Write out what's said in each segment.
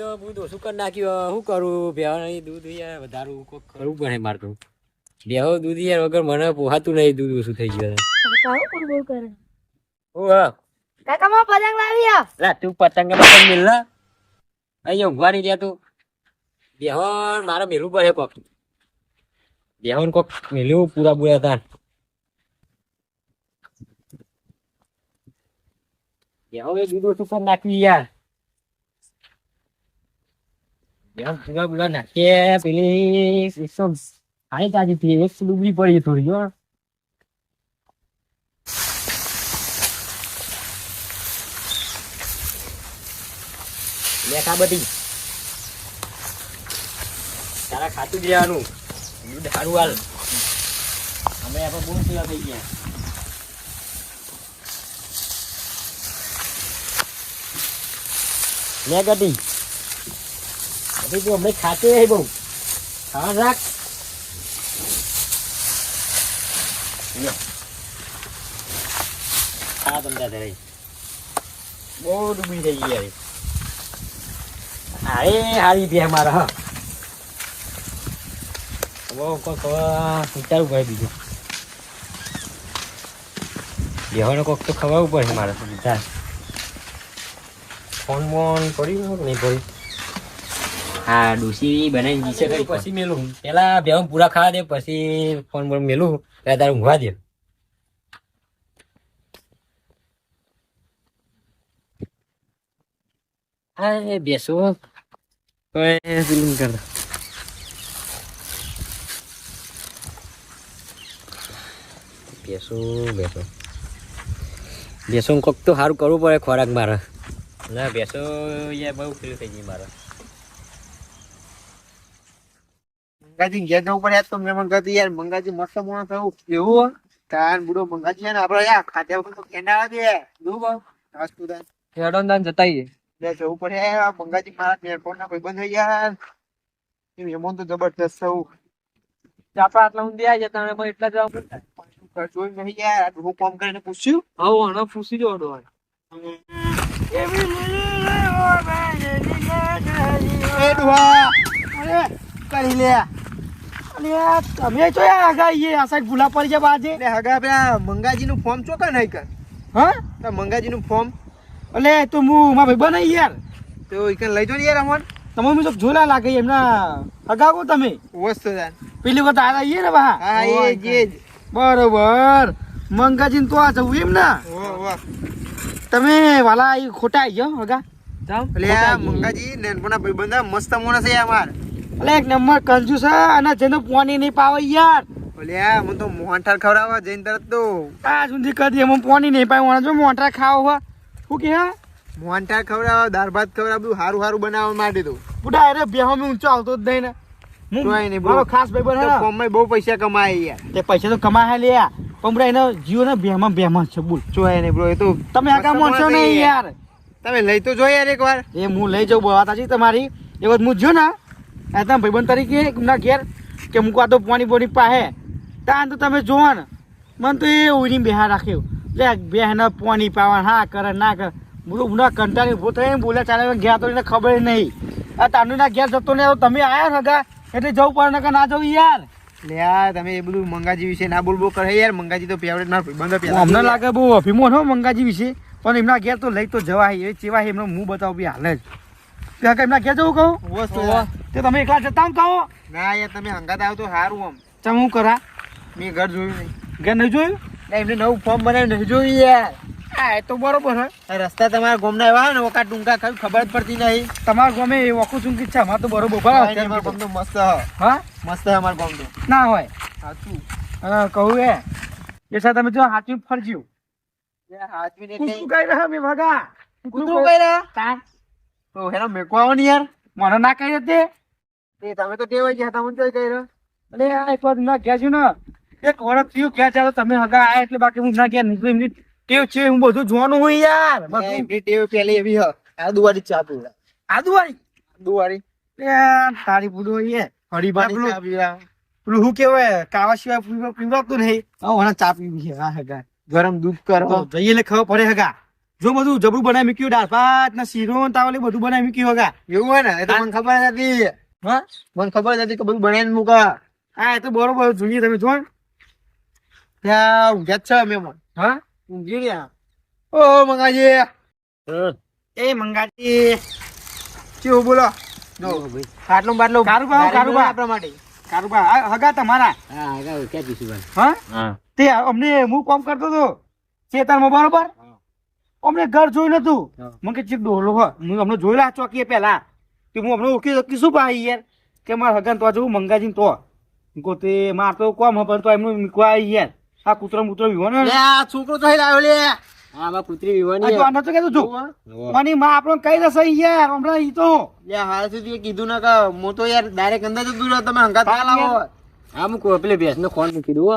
તો દૂધ ઓછું કરી નાખ્યું? શું કરું? નહીં દૂધ યાર વધારું કોક કરવું પડે મારે તો. બેહો દૂધ યાર વગર મને પોહાતું નહીં દૂધ ઓછું થઈ ગયું બોલ કરે? ઓ હા. કાકા માં પતંગ લાવ્યા? લા તું પતંગ પતંગ મિલ ના અહીંયા ઊંઘવા નહીં તું. બેહોન મારે મેલું પડે કોક. બેહોન કોક મેલ્યું પૂરા પૂરા તાન બેહો એ દૂધ ઓછું કરી નાખ્યું યાર. બેહો પૂરા પૂરા નાખીએ પેલી એકદમ હાઈ તાજી થી એક ડૂબી પડી થોડી જો લેખા બધી તારા ખાતું જ રહેવાનું દૂધ સારું હાલ અમે આપણે બહુ પીવા થઈ ગયા લે ગટી ગટી તું હમણાં ખાતે બહુ. ખાવા રાખ. ખા તમને બહુ ડૂબી થઈ ગઈ અરે હારી બે મારા હા. હવે કોક વિચારવું પડે બીજું. બેહોને કોક તો ખવાવું પડે મારે. તો વિચાર ફોન બોન કર્યું નહીં કર્યું? હા ડોસી બનાવીને જીશે કઈ પછી મેલું પેલા બેહો પૂરા ખાવા દે પછી ફોન બોન મેલું ત્યારે તારે ઊંઘવા દે હા બેસો કોઈ ફિલ્મ કરતા બેસો બેસો બેસો કોક તો સારું કરવું પડે ખોરાક મારે ના બેસો યાર બહુ ફીલ થઈ ગઈ મારે મંગાજી ઘેર જવું પડે તો મેં મંગાતી યાર મંગાજી મસ્ત મોણસ થયું. એવું તાર બુડો મંગાજી ને આપડે યાર ખાતે વખત તો કેના દે દુ બા આજ તું તાર હેડો દાન જતાઈએ બે જવું પડે આ મંગાજી મારા એરપોર્ટ ના કોઈ બંધ યાર એ મહેમાન તો જબરદસ્ત થયું. આપડા આટલા ઊંધી આવી જતા અમે એટલા જવા પડતા જોઈ નહીં યાર. હું કોમ કરીને પૂછ્યું? હવે આને પૂછી જો ડોય એ ડુહા. અરે કરી લે. અલ્યા તમે હગા આગાઈએ આ સાઈડ ભૂલા પડી જાય બાજે એટલે હગા પેલા મંગાજી નું ફોર્મ ચોક ને કર હા? તો મંગાજી નું ફોર્મ એટલે તો હું મારા ભાઈ બનાવી યાર. તો ઈકન લઈ જો યાર અમન. તમે મને તો જોલા લાગે એમના હગાવો તમે. વસ્ત જાન પેલી વખત આ આવીએ ને બા હા એ જે બરોબર. મંગાજીને તો આ જવું એમ ને? તમે વાલા એ ખોટા આવી જાઓ હગા. મંગાજી ભાઈ ભાઈબંધા મસ્ત મોણસ છે અમાર. એટલે એક નંબર કંજૂસ છે અને જેને પોની નહીં પાવે યાર. ઓલ્યા હું તો મોહનથાળ ખવડાવવા જઈને તરત તો આ સુધી કદી એમાં પોની નહીં પાવે જો મોટા ખાવો હો. શું કે હા? મોહનથાળ ખવડાવવા દાળ ભાત ખવડાવ બધું સારું સારું બનાવવા માટે તો. બુડા અરે બેહો મેં ઊંચો આવતો જ નહીં ને. હું તોય નહીં, બોલો ખાસ ભાઈ બને ફોર્મમાં બહુ પૈસા કમાય યાર. તે પૈસા તો કમાયા લે પણ બુડા એનો જીવો ને બેમાં બેમાં છે બોલ. ચોય નહીં બ્રો એ તો તમે આગા માણસો નહીં યાર. તમે લઈ તો જોઈએ યાર એકવાર. એ હું લઈ જાઉં વાત છે તમારી. એ વખત હું જો ને એ તમે ભાઈબંધ તરીકે એમના ઘેર કે મૂકવા તો પાણી બોની પાહે. તાન તો તમે જોવો ને મને તો એ ઉડીને બેહા રાખ્યું. લે બેહને પાણી પાવા હા કરે ના કરે. બોલું ઉના કંટાળી ઊભો એમ બોલે ચાલે ગયા તો એને ખબર નહીં. આ તાનું ના ઘેર જતો ને તમે આવ્યા ને એટલે જવું પડે ને કે ના જવું યાર. લે યાર તમે એ બધું મંગાજી વિશે ના બોલ બોલ કરે યાર. મંગાજી તો ફેવરેટ ભાઈબંધો પેલા અમને લાગે બહુ અભિમો હો મંગાજી વિશે. પણ એમના ઘેર તો લઈ તો જવાય એ ચેવાય એમનો મું બતાવું બી હાલે જ. ત્યાં કે એમના ઘેર જવું કહું? વસ્તુ તે તમે એકલા જતા આમ કહો. ના યાર તમે હંગાત આવ તો સારું આમ. ચમ હું કરા? મેં ઘર જોયું નહીં. ઘર નહીં જોયું? ના, એમને નવું ફોર્મ બનાવ્યું નહીં જોયું યાર. હા એ તો બરોબર હે. રસ્તા તમારા ગોમના એવા ને ઓકા ટૂંકા ખાવી ખબર જ પડતી નહીં. તમારા ગોમે એ વખું ચૂંકી છે? અમારે તો બરોબર અમારું ગામ તો મસ્ત હા. મસ્ત હે અમારું ગોમ તો ના હોય. સાચું. હા કહું એ. એ સાહેબ તમે જો હાચું ફરજ્યું કૂકું રહ્યા મેં ભગા કૂતરું કઈ રહ્યા? તો. હેનો મેકો આવો ને યાર. મને ના કહી દે એ તમે તો ટેવાઈ ગયા તમને તો કઈ અરે આ એક વાર ના ગયા છું ને. એક વર્ષ થયું ક્યાં ચાલો તમે હગા આયા એટલે બાકી હું ના ગયા નીકળી એમની ટેવ છે હું બધું જોવાનું હોય યાર. એમની ટેવ પેલી એવી હ આ દુવારી ચા પીવડા આદુ વાળી દુવારી તારી બુડો એ. હરીબાની પેલું- ચા પીવડા પેલું શું કેવાય કાવા સિવાય પીવા પીવડાવતું નહીં. હા ચા પીવી હા હગા. ગરમ દૂધ કરો. જઈએ એટલે ખબર પડે હગા. જો બધું જબરું બનાવી મૂક્યું દાળ ભાત ને શીરો ને તાવલી બધું બનાવી મૂક્યું હગા. એવું હોય ને એ તો મને ખબર હતી. હા? મને ખબર નથી કે બધું બનાવીને મૂકા. હા એ તો બરોબર જોઈએ તમે જો ત્યાં ઊંઘ્યા જ છે મહેમાન હા? ઊંઘી ગયા ઓ મંગાજી. એ મંગાજી. કેવું બોલો? જો ખાટલું બાટલું કારુબા, કારુબા. આપણા માટે કારુબા આ હગા તમારા. હા આગળ ક્યાં પીશું હા? હા. તે અમને હું કામ કરતો હતો. ચેતનમાં બરોબર અમને ઘર જોયું નતું. મને કે ચીક ડોલો હું અમને જોયેલા ચોકીએ પહેલા. કે હું અમને ઓળખી ઓળખી શું પાઈ યાર? કે મારા હગન તો જવું મંગાજીને તો. હું તે માર તો કોમ હે પણ તો એમનું મીકવા યાર. આ કૂતરો મૂતરો વિવો ને. લે આ છોકરો તો લાવ્યો લે. હા આમાં પુત્રી આ વિવાની તો આ તો કહેતો જો. માની માં આપણો કઈ દશે યાર? હમણાં ઈ તો. લે હાલ સુધી કીધું ના કે મો તો યાર ડાયરેક્ટ અંદર જતું દૂર તમે હંગા ના લાવો. હા મૂકો પેલે ભેંસ નો ખોન મૂકી દઉં હો.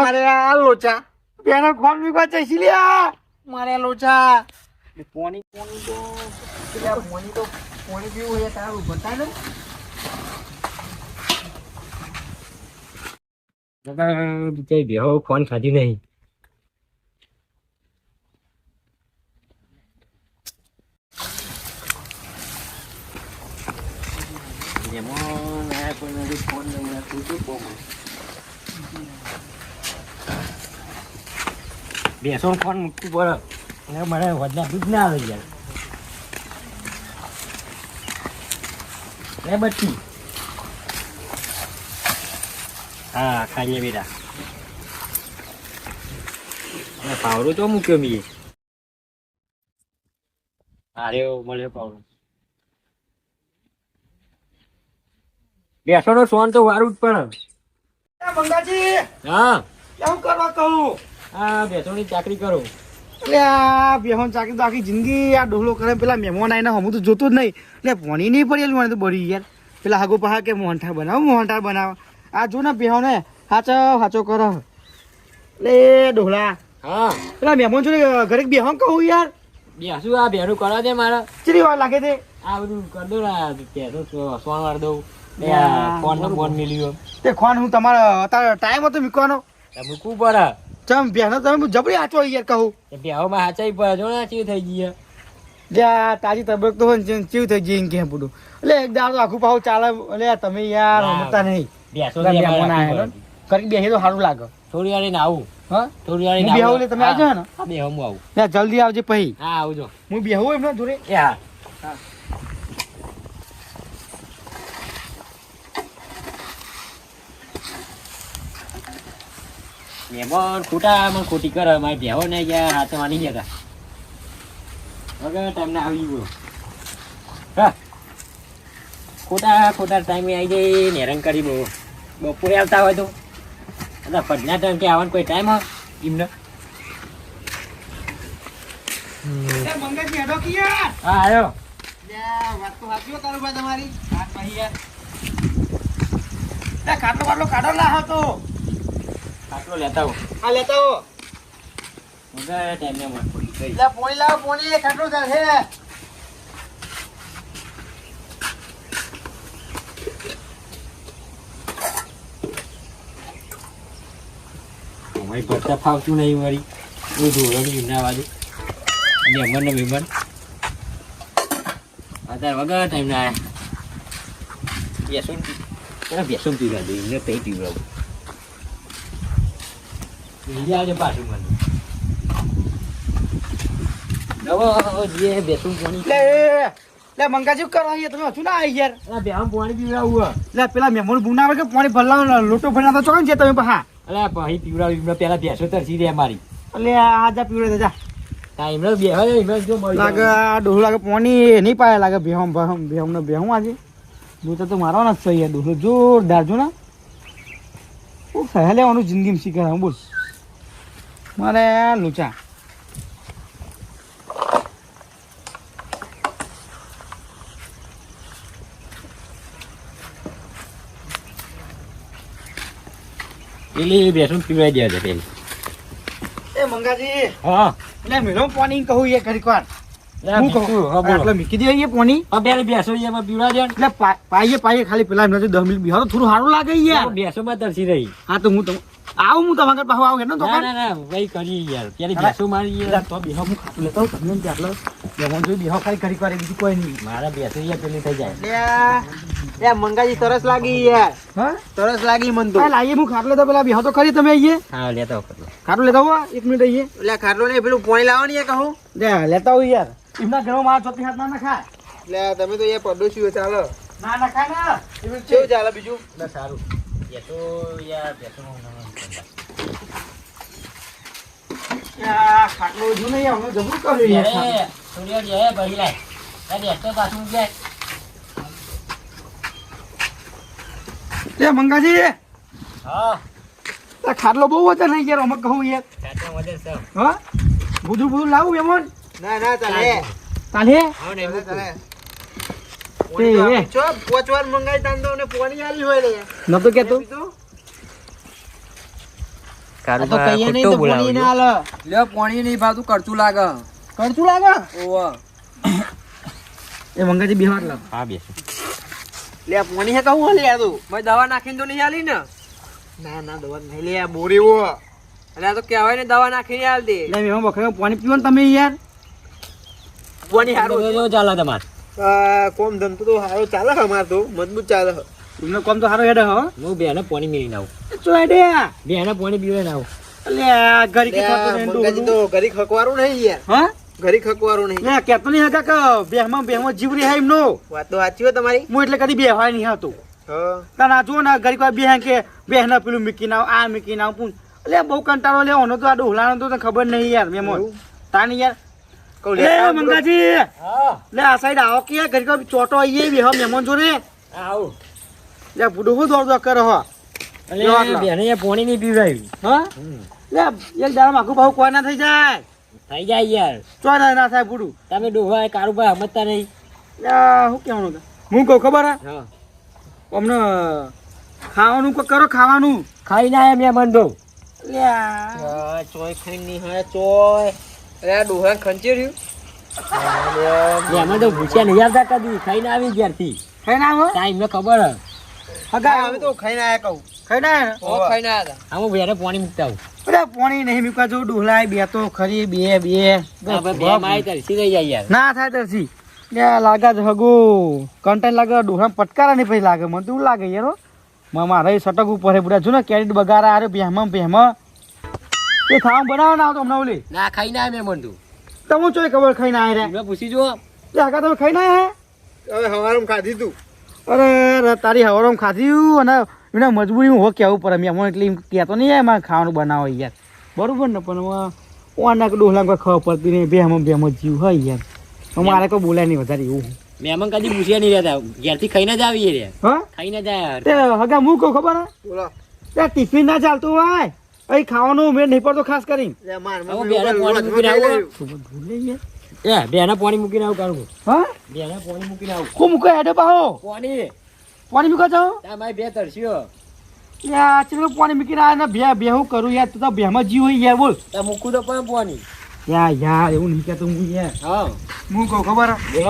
મારે આ લોચા. પેના ફોન મૂકવા જઈશી લ્યા. મારે લોચા. પોણી પોણી તો પેલા પોણી તો પોણી પીવું હોય તારું બતાવે ને. બિચારી ભેહો ખોન ખાધી નહીં. ફોન નહીં આવતું તો કોમ. ફોન મૂકવું પડે. મને વધના દૂધ ના આવે યાર. એ બચ્ચી. હા ખાઈએ બેટા અને પાવડો તો મૂક્યો મીએ. અરે મળ્યો પાવડો. બેસો નો સોન તો વારું જ પણ. મંગાજી હા. કરવા કહું? આ બેસોની ચાકરી કરો. એટલે આ બેહોન ચાકી તો આખી જિંદગી આ ડોહલો કરે. પેલા મહેમાન આવીને હમું તો જોતું જ નહીં. એટલે ભણી નહીં પડેલું મને તો બળી યાર પેલા હાગો પહા કે મોહનઠાર બનાવો મોહનઠાર બનાવો. આ જો ને બેહોને હાચો હાચો કરો. એટલે ડોહલા. હા. પેલા મહેમાન જોડે ઘરે બેહોન કહું યાર. બેસું આ બેરું કરો દે મારા. ચીરી વાર લાગે તે? આ બધું કર દો ને બેસો સોન વાર દઉં. ફોન ફોન મિલ્યો. તે ખોન હું તમારો અત્યારે ટાઈમ હતો મૂકવાનો. મૂકવું પડે. ચમ બેનો તમે જબરી હાચો યાર કહું. બેહોમાં હાચાઈ પડે જો ને ચીવ થઈ ગઈ લે આ તાજી તબિયત તો ચીવ થઈ ગઈ કે પૂરું. એટલે એક દાડો આખું પાવ ચાલે. એટલે તમે યાર ના. નહીં. બેસો કરી બેહી તો સારું લાગે. થોડી વાર ને આવું હા થોડી વાર બેહું એટલે તમે આવજો ને હા બે હું આવું. જલ્દી આવજે પછી. હા આવજો. હું બેહું એમને જોડે? હા. મહેમાન ખોટા મને ખોટી કરે મારે બેહો ને ગયા હાથે માની ગયા વગર ટાઈમ ના આવી ગયો. હા. ખોટા ખોટા ટાઈમે આવી જઈ નેરંગ કરી બહુ. બપોરે આવતા હોય તો. એટલે ફજના ટાઈમ કે આવવાનો કોઈ ટાઈમ હોય? એમને? હા આવ્યો વાત તો સાચી હો કારુબા તમારી. હાથ પાહી યાર લે કાટલો કાટલો કાઢો લાહો તો. આટલો લેતા હો હા લેતા હો વગર ટાઈમ મને ખોટી કરી લે પોણી લાવો પોણી. ખાટલું ચાલશે અમારી ભરતા ફાવતું નહીં વળી એ ધોરણ ના વાજુ મહેમાન ને મહેમાન. અત્યારે વગર ટાઈમ ના આવ્યા બેસું બેસું પીવડા દે એમને પૈ પીવડાવું. લઈ આવજે પાછું મને નવો જે બેસું પાણી લે લે મંગાજી કરો યાર તમે હજુ ના આવી યાર. અલા બેહમ પાણી પીવડાવું લે પેલા મહેમાન બુના આવે કે પાણી ભરલાવ લોટો ભરલા તો ચોન છે તમે પહા અલા પછી પીવડાવું પેલા બેસો તરસી રે મારી એટલે આ જા પીવડે જા ટાઈમ બેહવા દે જો મળી લાગે. આ ડોહું લાગે પાણી નહીં પાય લાગે બેહમ બેહમ બેહમ ને બેહું આજે. દૂધ તો મારવાના જ છે યાર ડોહું જોરદાર જો ને. હું સહેલે લેવાનું જિંદગીમાં શીખે હું બોલ. મારે લુચા પેલી બેસું પીવાઈ દે છે પેલી. એ મંગાજી. હા. એટલે મેલો પાણી કહું એ ઘડીક વાર. હું કહું હા, બોલો. એટલે મૂકી દે એ પાણી. હા, પેલી બેસો એમાં પીવડાવી દે. એટલે પાઈએ પાઈએ ખાલી પેલા એમને દસ મિનિટ બિહારો થોડું સારું લાગે યાર. બેસો માં તરસી રહી. હા તો હું તમ- આવું હું તમારા પાછો આવું એનો તો ના ના ભાઈ કરી યાર. ત્યારે. ભેંસો મારી યાર? તો બેહો હું ખાતું લેતો તમને આટલો બેહો જોઈ બેહો ખાલી કરી કરે બીજું કોઈ નહીં. મારા ભેંસો યાર પેલી થઈ જાય. એ મંગાજી તરસ લાગી યાર. હા? તરસ લાગી મન તો. લાઈએ હું ખાટલો લેતો પેલા બેહો તો ખરી તમે આઈએ. હા લેતા વખત ખાટલો. લેતા હો એક મિનિટ આઈએ. એટલે ખાટલો ને પેલું પોણી લાવવાની કહું. લે લેતા આવું યાર. એમના ઘરો માં ચોથી હાથ ના નખાય એટલે તમે તો યાર પડોશીઓ ચાલો ના નખાય ના. કેવું ચાલે બીજું? ના સારું. તો ખાટલો જો નહીં આવનો જબરું કર્યું સૂર્ય જય ભાઈ લાય લે મંગાજી હા ખાટલો બહુ વજન નહીં યાર અમે કહું યાર હા બધું બધું લાવું એમ ના ના ચાલે ચાલે હા ને ચાલે, ચાલે. તે એ. ચો પોચ વાર મંગાઈ તાન તો ને પોણી આલી હોય લે ન તો કેતો બીજું? કારું તો કહીએ નહીં તો પોણી ના આલે. લ્યો પાણી નહીં ભાવતું કરતું લાગે. કરતું લાગે? ઓવા. એ મંગાજી બિહાર લાવ. હા બેસો. લે પોણી હે કહું લે તું મેં દવા નાખીને તો નહીં આલી ને? ના ના દવા નહીં. લે આ તો કહેવાય ને દવા નાખીને આલતી લે મેં બકરે પાણી પીવો ને તમે યાર. પોણી હારું ચાલે તમારે. કોમ ધંધો તો હારો ચાલે છે અમાર તો મજબૂત ચાલે છે તમને કોમ તો સારો હેડે હો. હું બેને પાણી મેળીને નાવ ચો હેડે? બેને પાણી પીવે નાવ લે ઘરી કે. તો ઘરી ખકવારું નહીં યાર. હા? ઘરી ખકવારું નહીં. ના કેતો નહીં હકા કે બેહમાં બેહમાં જીવ રે હાઈમ નો વાત તો સાચી હો તમારી. હું એટલે કદી બેહવાય નહીં હતો હા. તાર આ જો ને ઘરી કોઈ બેહ કે બેહના પેલું મીકી નાવ આ મીકી નાવ પૂછ. એટલે બહુ કંટાળો લે ઓનો તો આ ડોહલાનો તો ખબર નહીં યાર મેમો? તાની યાર લે મંગાજી. લે આ સાઈડ આવો કે ઘરી કોઈ ચોટો આઈએ બેહ મેમોન જોડે. આવો. લે બુડો હું દોડ દોડ કરે હો. લે બેને એ પોણી નહીં પીવડાવ્યું હા? લે એક દાડા આખું બહુ કોઈ ના થઈ જાય. થઈ જાય યાર. ચો ના ના થાય બુડું તમે ડોહા કારુભાઈ સમજતા નહીં. લે હું કેવાનું હું કહું ખબર હે? હા. અમને ખાવાનું કો કરો ખાવાનું? ખાઈ ના એમ મન દો લે ચોય ખાઈ ની હા ચોય. અરે આ ડોહા ખંચી રહ્યું એમાં તો ભૂસ્યા નહીં આવતા કદી ખાઈને આવી ગ્યારથી ખાઈ ના આવો? ટાઈમ ને ખબર. હે હગા અમે તો ખાઈને આયા કહું. ખાઈને આયા ઓ ખાઈને આયા હતા. આમાં બેને પાણી મૂકતા આવું. અરે પોણી નહીં મૂકવા જો ડોહલાય બે તો ખરી બે બે. બે માય તરસી ગઈ જાય યાર. ના થાય તરસી. લે લાગે જ હગો. કંટાઈ લાગે ડોહા પટકારા નહીં પછી લાગે. મને તો એવું લાગે યાર હો. મારે સટક ઉપર હે બુડા જો ને કેરેટ બગારા આરે બેહમાં બેહમાં એ ખાવાનું બનાવો ના આવતો હમણાં ઓલી. ના ખાઈ ના મેં મન તું તમે ચોય ખબર ખાઈ ના રે. મેં પૂછી જો એ આગા તમે ખાઈ ના હે? હવે હવારમ ખાધી તું. અરે તારી હવારમ ખાધી અને એને મજબૂરી હો કહેવું પડે. મેં એટલે એમ કહેતો નહીં એમાં ખાવાનું બનાવો યાર. બરોબર ને પણ ઓના ડોહલા કોઈ ખબર પડતી નહીં. બેહમાં બે જીવ હોય યાર. અમારે કોઈ બોલાય નહીં વધારે એવું. મહેમાન કદી પૂછ્યા નહીં રહેતા. ઘેરથી ખાઈને જ આવીએ રે. હા? ખાઈને જ આવ્યા હગા હું કહું ખબર હે? બોલો. તે ટિફિન ના ચાલતું હોય. અહીં ખાવાનું મેં નહીં પડતો ખાસ કરી બેના પાણી મૂકીને આવો. લેજો. એ બેને પાણી મૂકીને આવું કાઢું હા? બેના પાણી મૂકીને આવું. હું મૂકો હેડે પાહો પાણી. પાણી મૂકો છો ત્યાં મારી બે તરસ્યો. યાર ચલો પાણી મૂકીને આ ને બે બે હું કરું યાર તું તો બેમાં જીવ હોય યાર બોલ. ત્યાં મૂકું તો પણ પાણી. યાર યાર એવું નહીં કહેતો હું યાર. હા. હું કહું ખબર? હે?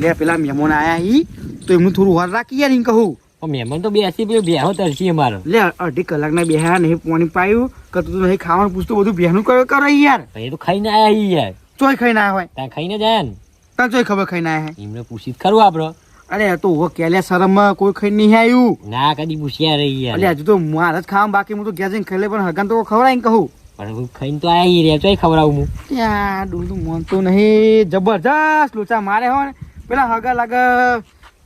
લે પેલા મહેમાન આયા હી તો એમનું થોડું વાર રાખી યાર એમ કહું. મહેમાન તો બેસી પેલું બેહો તરસી અમારો. લે અઢી કલાકના બેહ્યા નહીં પાણી પાયું કે તું નહીં ખાવાનું પૂછતું બધું બેહનું કયો કરે યાર? એ તો ખાઈને આયા ઈ યાર. ચોય ખાઈ ના હોય. ત્યાં ખાઈને જાય ને. ત્યાં ચોય ખબર ખાઈને આયા એમને પૂછી ખરું આપડે. અરે તો હવે કેલે શરમમાં કોઈ ખાઈ નહીં આવ્યું ના કદી પૂછ્યા રહી અલે અલ્યા હજુ તો મારે જ ખાવા બાકી હું તો ઘેર જઈને ખાઈ લે પણ હગન તો ખવડાવીને કહું. પણ હું ખાઈને તો આયા ઈ રે ચોય ખવડાવું હું. યાર ડૂલું માનતું નહીં જબરજસ્ત લોચા મારે હોય ને પેલા હગા લાગે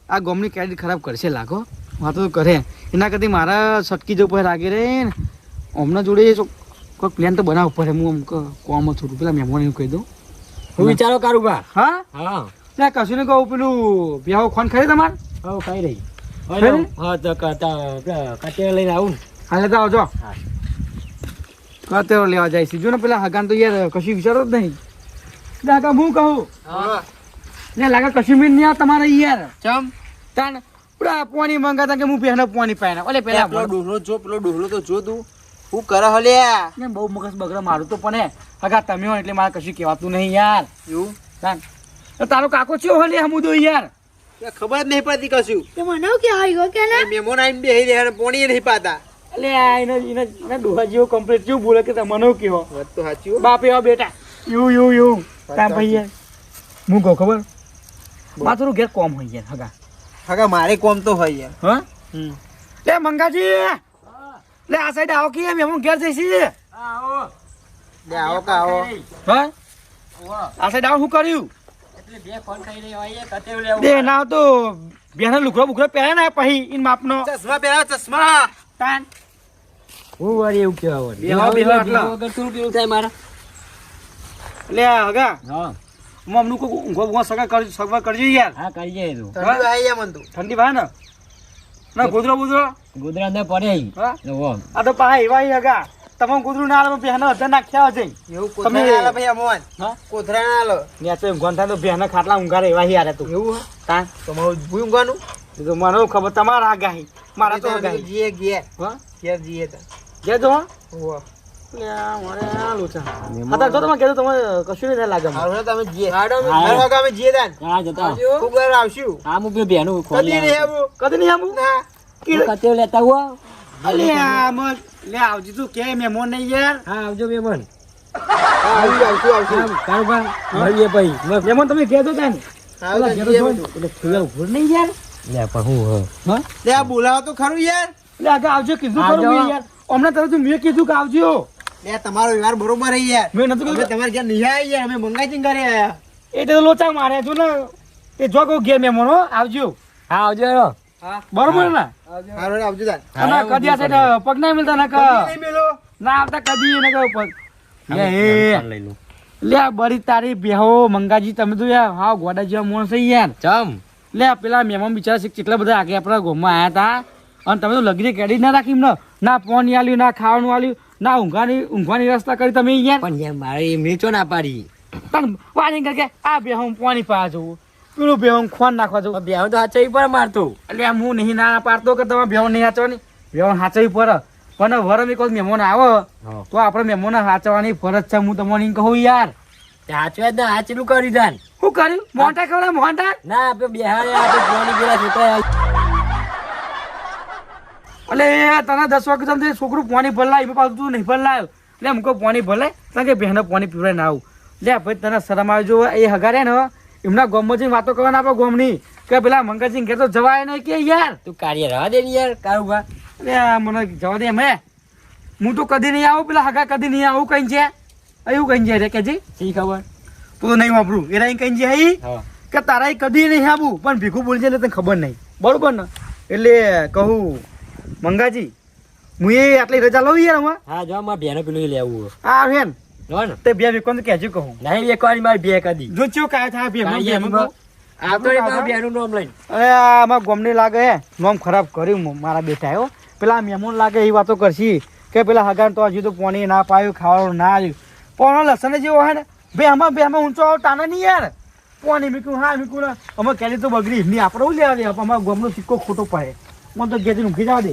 આ ગોમની કેડી ખરાબ કરશે લાગો વાતો તો કરે. એના કરતી મારા સટકી જવું પડે લાગે રે ને. હમણાં જોડે કોઈ પ્લાન તો બનાવવું પડે. હું આમ ક- કોમ છું પેલા મહેમાન એવું કહી દઉં. હું વિચારો કરું બા હા? હા. ત્યાં કશું ને કહું. પેલું બ્યાહો ખોન ખાઈ તમારે? હા ખાઈ રહી. હા તો કચેરા લઈને આવું હાલે તો આવજો. હા. કતેરો લેવા જાય છે. જો ને પેલા હગાન તો યાર કશું વિચારો જ નહીં. દાદા હું કહું. ને લાગે કશ્મીર નહીં તમારે યાર. ચમ. તાન પૂરા પાણી મંગાતા કે હું પહેલા પાણી પાયના. ઓલે પેલા પેલો ડોહલો જો પેલો ડોહલો તો જો તું. હું કરે હલ્યા? ને બહુ મગજ બગડા મારું તો પણ હે. હગા તમે હો એટલે મારે કશું કહેવાતું નહીં યાર. એવું? તો તારો કાકો ચેવો હલે હમું દો યાર? ખબર જ નહીં પડતી કશું. તે મને કે આવી ગયો કે ના મેમોન આવીને બેહી રહ્યા અને પોણી નહીં પાતા. એટલે આ એનો એનો એને ડોહા જેવો કમ્પ્લીટ જેવું બોલે કે તમને કેવો? વાત તો સાચી હો. બાપ એવા બેટા. You you you. તા ભાઈ હું કહું ખબર? થોડું ઘેર કોમ હોય યાર હગા. હગા મારે કોમ તો હોય યાર હા હમ. લે મંગાજી લે આ સાઈડ આવો કે મેમન ઘેર જઈશી લે આવો કા આવો હા આ સાઈડ આવો શું કર્યું એટલે બે ફોન ખાઈ રહી હોય કતે લેવું બે ના તો બેને લુકડો બુકડો પહેરે ને પછી ઇન માપનો ચશ્મા પહેરા ચશ્મા તાન હું વળી એવું કેવા વારી બે હા બે એટલા. વગર શું પેલું થાય મારા લે હગા હા હું અમનું કોઈ ઊંઘો ઊંઘો સગા કર સગવા કરજો યાર. હા કરજે તું. ઠંડી આવી યા મન તો. ઠંડી ભાઈ ને? ના ગોદરો ગોદરો. ગોદરા ને પડે હા? આ તો પાહા એવા હગા તમે ગોદરું ના આલો બેહનો અધ નાખ્યા હશે. એવું તમે- આલો ભાઈ અમોન. હા? કોથળા ના આલો ને તો ઊંઘવાનું થાય તો બેહના ખાટલા ઊંઘારે એવા આરે તું. એવું કા તમારું ભૂઈ ઊંઘવાનું? તો મને ખબર તમારા આગાહી મારા તો આગાહી જીએ ગયા હા? કે જીએ તા. જે હા હા? જો હા આવજી. તું કે મેમોન નહીં યાર. હા આવજો મેમન તમે કહેતો તા ને યાર. લે પણ હું હા. લે બોલાવો ખરું યાર. આગળ આવજો કીધું આવજો. ખરું યાર. હમણાં તરત મેં કીધું કે આવજો. લે તમારો વ્યવહાર બરોબર રહી યાર. મેં નતું અમે તમારે ઘેર નહીં યાર અમે મંગાઈ ઘરે આયા. એટલે તો લોચા મારે છું ને. એ જો કહું ઘેર મેમોન આવજો. હા આવજો બરોબર ને? આવજો કદી આ સાઈડ પગ ના મિલતા ના નહીં મેલો. ના આવતા કદી ને કહો પગ લે લે બરી તારી બેહો મંગાજી તમે તો યાર હા ગોડા જેવા માણસ છે યાર. ચમ. લે પેલા મહેમાન બિચારા છે કેટલા બધા આગળ આપણા ગોમમાં આવ્યા હતા અને તમે તો લગરી કેડી ના રાખી ના ફોન આલ્યું ના ખાવાનું આલ્યું. ના ઊંઘવાની ઊંઘવાની વ્યવસ્થા કરી તમે અહીંયા? પણ યાર મારે એમની ચો ના પાડી. પણ વાણી કે આ બે હું પાણી પા જવું. પેલું બે હું ખોન નાખવા જવું. બે તો હાચવી પર મારતો. એટલે આમ હું નહીં ના પાડતો કે તમે બેહો નહીં હાચવાની બેહો હાચવી પર. પણ વરમી કોઈ મહેમાન આવો તો આપણે મહેમાન હાચવાની ફરજ છે. હું તમને કહું યાર. હાચવે તો હાચલું કરી દાન શું કર્યું? મોટા ખવડા મોટા ના આપણે બિહારે આપણે જોવાની પેલા છોકરા એટલે એ તને દસ વખત છોકરું પાણી ભરલાય એમાં પાછું તું નહીં ભરલાયો. એટલે એમ કહું પાણી ભરલાય તને કે બહેનો પાણી પીવડાય ના આવું. લે ભાઈ તને શરમ આવી જો એ હગારે ને એમના ગોમમાં જઈને વાતો કરવાના આપો ગોમની. કે પેલા મંગળસિંહ ઘેર તો જવાય નહીં કે યાર. તું કાર્ય રહેવા દે ને યાર કારું ભા આ મને જવા દે મેં હું. તો કદી નહીં આવું પેલા હગા કદી નહીં આવું કઈ છે એવું કઈ છે રે કે જી? શી ખબર? તું તો નહીં વાપરું. એ અહીં કઈ છે હા? કે તારા કદી નહીં આવું પણ ભીખું બોલજે એટલે તને ખબર નહીં. બરોબર ને? એટલે કહું મંગાજી હું એ આટલી રજા લઉં યાર હમણાં હા જો મારા બેનો પેલું લેવું આ હેન જો ને. તે બે વિકોન તો કહેજો કહું. નહીં એક વાર મારી બે કદી જો ચો કાય થા બે માં. આવતો રે મારા બેનું નામ લઈને. અરે આ આમાં ગોમની લાગે હે. નામ ખરાબ કર્યું મારા બેટા હો. પેલા મહેમાન લાગે એ વાતો કરશી કે પેલા હગાન તો હજુ તો પાણી ના પાયું ખાવાનું ના આવ્યું. પણ લસણ જેવો હે ને. બે આમાં બે આમાં ઊંચો આવો તાને નહીં યાર. પાણી મીકું હા મીકું અમે કેલી તો બગડી. નહીં આપણે લેવા દે અમારા ગોમનો સિક્કો ખોટો પડે. મને તો ઘેર ઊંઘી જવા દે.